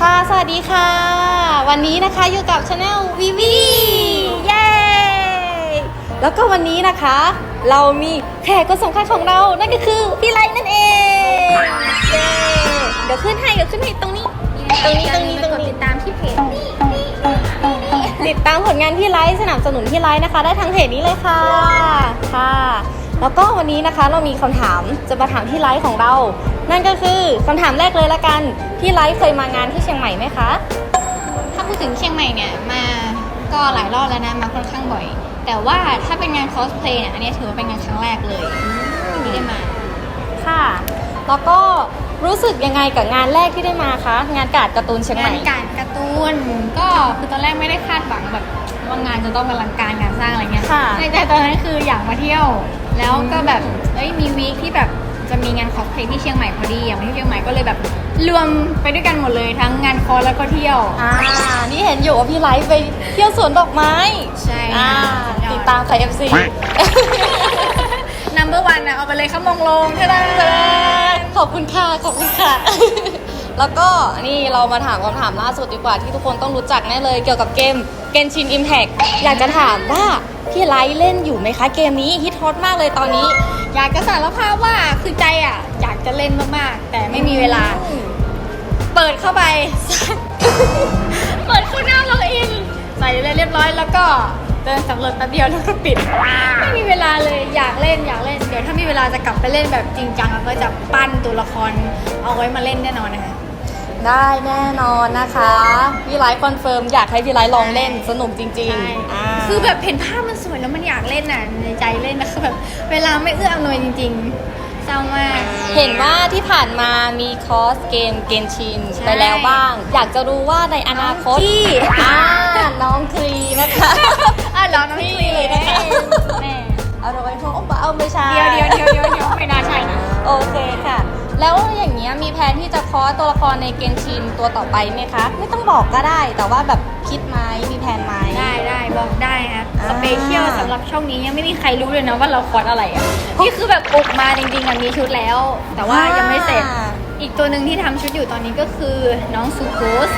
ค่ะ สวัสดีค่ะ วันนี้นะคะอยู่กับช anel วิวีเย้แล้วก็วันนี้นะคะ เรามีแขกคนสำคัญของเรา นั่นก็คือพี่ไลท์นั่นเองเย้เดี๋ยวขึ้นให้เดี๋ยวขึ้นให้ตรงนี้ ตรงนี้ตรงนี้ตรงนี้ติดตามที่เพจติดตามผลงานพี่ไลท์สนับสนุนพี่ไลท์นะคะ ได้ทางเพจนี้เลยค่ะค่ะ แล้วก็วันนี้นะคะเรามีคำถามจะมาถามพี่ไลท์ของเรา นั่นก็คือคำถามแรกเลยละกันพี่ไลท์เคยมางานที่เชียงใหม่ไหมคะ ถ้าพูดถึงเชียงใหม่เนี่ยมาก็หลายรอบแล้วนะมาค่อนข้างบ่อย แต่ว่าถ้าเป็นงานคอสเพลย์เนี่ยอันนี้ถือว่าเป็นงานครั้งแรกเลยที่ได้มาค่ะ แล้วก็รู้สึกยังไงกับงานแรกที่ได้มาคะงานการ์ดการ์ตูนเชียงใหงาม่นการการ์ตูนก็คือตอนแรกไม่ได้คาดหวังแบบว่างานจะต้องอลังการงานสร้างอะไรเงี้ยค่ะในใจตอนนั้นคืออยากมาเที่ยว แล้วก็แบบเอ้ยมีวีคที่แบบจะมีงานคอสเพลย์ที่เชียงใหม่พอดีอยากมาที่เชียงใหม่ก็เลยแบบรวมไปด้วยกันหมดเลยทั้งงานคอสแล้วก็เที่ยว อ่า นี่เห็นอยู่ว่าพี่ไลท์ไปเที่ยวสวนดอกไม้ ใช่อ่าสุดยอดติดตามใคร FC number one นะเอาไปเลยข้ามองลงใช่ไหมขอบคุณค่ะขอบคุณค่ะ แล้วก็นี่เรามาถามคำถามล่าสุดดีกว่าที่ทุกคนต้องรู้จักแน่เลยเกี่ยวกับเกม เกนชินอิมแพกอยากจะถามว่าพี่ไลท์เล่นอยู่ไหมคะเกมนี้ฮิตฮอตมากเลยตอนนี้ อยากจะสารภาพว่าคือใจอะ อยากจะเล่นมากๆ แต่ไม่มีเวลา เปิดเข้าไป เปิดเข้าหน้าล็อกอินใส่เลยเรียบร้อยแล้วก็เดินสำรวจแป๊บเดียวแล้วก็ปิด ไม่มีเวลาเลยอยากเล่นอยากเล่นเดี๋ยวถ้ามีเวลาจะกลับไปเล่นแบบจริงจังแล้วก็จะปั้นตัวละครเอาไว้มาเล่นแน่นอนนะคะ ได้แน่นอนนะคะพี่ไลท์คอนเฟิร์มอยากให้พี่ไลท์ลองเล่นสนุกจริงใช่ๆอ่าคือแบบเห็นภาพมันสวยแล้วมันอยากเล่นอะในใจเล่นนะคือแบบเวลาไม่เอื้ออำนวยจริงๆเศร้ามาก เห็นว่าที่ผ่านมามีคอร์สเกมเกนชินใช่ไปแล้วบ้าง อยากจะรู้ว่าในอนาคตน้องกี้ อ่าน้องครีนะคะ อะเหรอน้อง นที่จะคอร์สตัวละครในเกนชินตัวต่อไปไหมคะ ไม่ต้องบอกก็ได้ แต่ว่าแบบคิดไหมมีแผนไหม ได้ได้บอกได้ครับอ่า สเปเชียลสำหรับช่องนี้ยังไม่มีใครรู้เลยนะว่าเราคอร์สอะไรอะนี่คือแบบอุกมาจริงๆอะมีชุดแล้ว แต่ว่ายังไม่เสร็จ อ่าอีกตัวหนึ่งที่ทำชุดอยู่ตอนนี้ก็คือน้องซูโกส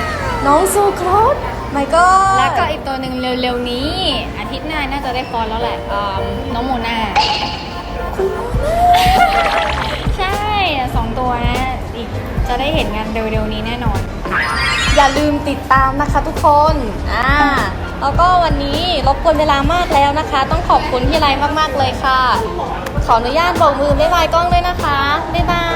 น้องซูโครสไม่ก็แล้วก็อีกตัวหนึ่งเร็วๆนี้ อาทิตย์หน้าน่าจะได้คอร์สแล้วแหละอ่าน้องโมนาใได้เห็นงานเร็วๆนี้แน่นอน อย่าลืมติดตามนะคะทุกคน อ่า แล้วก็วันนี้รบกวนเวลามากแล้วนะคะ ต้องขอบคุณพี่ไรมากๆเลยค่ะ ขออนุญาตโบกมือบ๊ายบายกล้องด้วยนะคะ บ๊ายบาย